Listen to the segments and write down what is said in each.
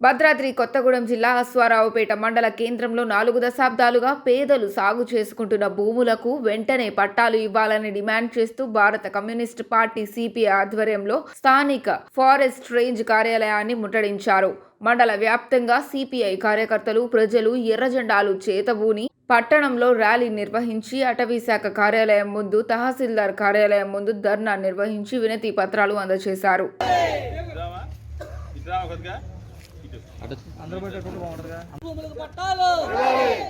భద్రాద్రి కొత్తగూడెం జిల్లా అశ్వారావుపేట మండల కేంద్రంలో నాలుగు దశాబ్దాలుగా పేదలు సాగు చేసుకుంటున్న భూములకు వెంటనే పట్టాలు ఇవ్వాలని డిమాండ్ చేస్తూ భారత కమ్యూనిస్ట్ పార్టీ సిపిఐ ఆధ్వర్యంలో స్థానిక ఫారెస్ట్ రేంజ్ కార్యాలయాన్ని ముట్టడించారు. మండల వ్యాప్తంగా సిపిఐ కార్యకర్తలు ప్రజలు ఎర్రజెండాలు చేతబూని పట్టణంలో ర్యాలీ నిర్వహించి అటవీశాఖ కార్యాలయం ముందు తహసీల్దార్ కార్యాలయం ముందు ధర్నా నిర్వహించి వినతి పత్రాలు అందజేశారు. భూములకు పట్టాలు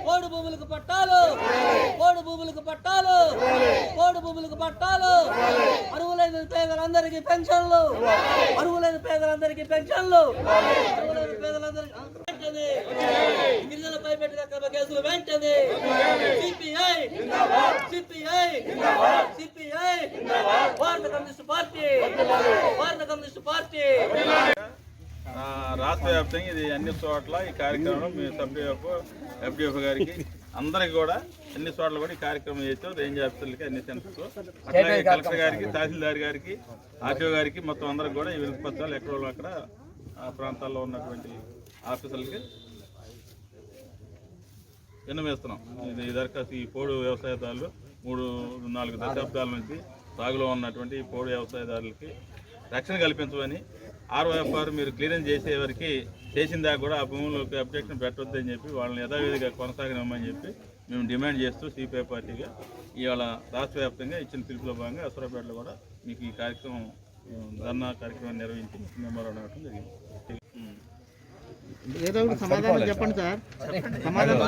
కోడి భూములకు పట్టాలు కోడి భూములకు పట్టాలు కోడి భూములకు పట్టాలు అరువులైన పేదలందరికీ పెన్షన్లు అరువులైన పేదలందరికీ పెన్షన్లు అరువులైన పేదలందరికీ గిరిజనపై పెట్టిన క్రమ కేసులు వెంటనే సిపిఐ సిపిఐ సిపిఐ భారత కమ్యూనిస్ట్ పార్టీ భారత కమ్యూనిస్ట్ పార్టీ రాష్ట్ర వ్యాప్తంగా ఇది అన్ని చోట్ల ఈ కార్యక్రమం మీ సభ్యులకు ఎఫ్డిఎఫ్ గారికి అందరికి కూడా అన్ని చోట్ల కూడా ఈ కార్యక్రమం చేస్తాం రేంజ్ ఆఫీసర్లకి అన్ని సెంటర్స్ అట్లాగే కలెక్టర్ గారికి తహసీల్దార్ గారికి ఆర్టీఓ గారికి మొత్తం అందరికి కూడా ఈ వినతిపత్రాలు ఎక్కడ వాళ్ళు అక్కడ ఆ ప్రాంతాల్లో ఉన్నటువంటి ఆఫీసర్లకి విన్నవేస్తున్నాం ఇది ఈ దరఖాస్తు ఈ పోడు వ్యవసాయదారులు మూడు నాలుగు దశాబ్దాల నుంచి సాగులో ఉన్నటువంటి ఈ పోడు వ్యవసాయదారులకి రక్షణ కల్పించమని ఆర్ఓఎఫ్ఆర్ మీరు క్లియరెన్స్ చేసే వరకు చేసిన దాకా కూడా ఆ భూములకు అబ్జెక్షన్ పెట్టొద్దని చెప్పి వాళ్ళని యథావిధిగా కొనసాగనివ్వమని చెప్పి మేము డిమాండ్ చేస్తూ సిపిఐ పార్టీగా ఇవాళ రాష్ట్ర వ్యాప్తంగా ఇచ్చిన పిలుపులో భాగంగా అసురాపేటలో కూడా మీకు ఈ కార్యక్రమం ధర్నా కార్యక్రమాన్ని నిర్వహించి మెమోరాండం ఇవ్వడం జరిగింది. ఏదో ఒకటి సమాధానం చెప్పండి సార్. సమాధానం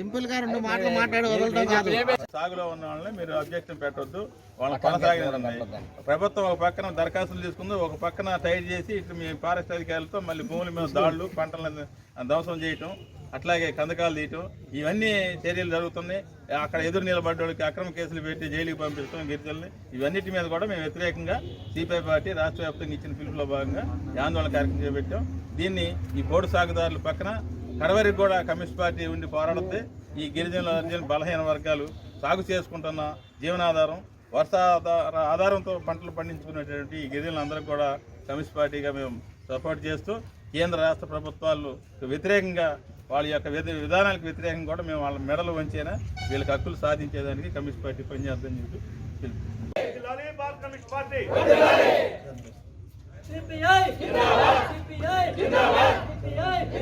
సింపుల్గా రెండు మాటలు మాట్లాడి వదలటం కాదు. సాగులో ఉన్న వాళ్ళని మీరు అబ్జెక్షన్ పెట్టొద్దు. వాళ్ళని కొనసాగించండి ప్రభుత్వం ఒక పక్కన దరఖాస్తులు తీసుకుంది ఒక పక్కన టైట్ చేసి ఇటు మీ ఫారెస్ట్ అధికారులతో మళ్ళీ భూముల మీద దాడులు పంటలను ధ్వంసం చేయటం అట్లాగే కందకాలు తీయటం ఇవన్నీ చర్యలు జరుగుతున్నాయి. అక్కడ ఎదురు నిలబడ్డోళ్ళకి అక్రమ కేసులు పెట్టి జైలుకి పంపిస్తాం గిరిజల్ని ఇవన్నిటి మీద కూడా మేము వ్యతిరేకంగా సిపిఐ పార్టీ రాష్ట్ర వ్యాప్తంగా ఇచ్చిన పిలుపులో భాగంగా ఈ ఆందోళన కార్యక్రమం చేపట్టాం. దీన్ని ఈ పోడు సాగుదారుల పక్కన కడవరికి కూడా కమ్యూనిస్ట్ పార్టీ ఉండి పోరాడితే ఈ గిరిజనుల అర్జున బలహీన వర్గాలు సాగు చేసుకుంటున్న జీవనాధారం వర్షాధార ఆధారంతో పంటలు పండించుకునేటువంటి ఈ గిరిజనులందరికీ కూడా కమ్యూనిస్ట్ పార్టీగా మేము సపోర్ట్ చేస్తూ కేంద్ర రాష్ట్ర ప్రభుత్వాలు వ్యతిరేకంగా వాళ్ళ యొక్క విధ విధానాలకు వ్యతిరేకంగా కూడా మేము వాళ్ళ మెడలు వంచైనా వీళ్ళకి హక్కులు సాధించేదానికి కమ్యూనిస్ట్ పార్టీ పనిచేద్దని చెప్పి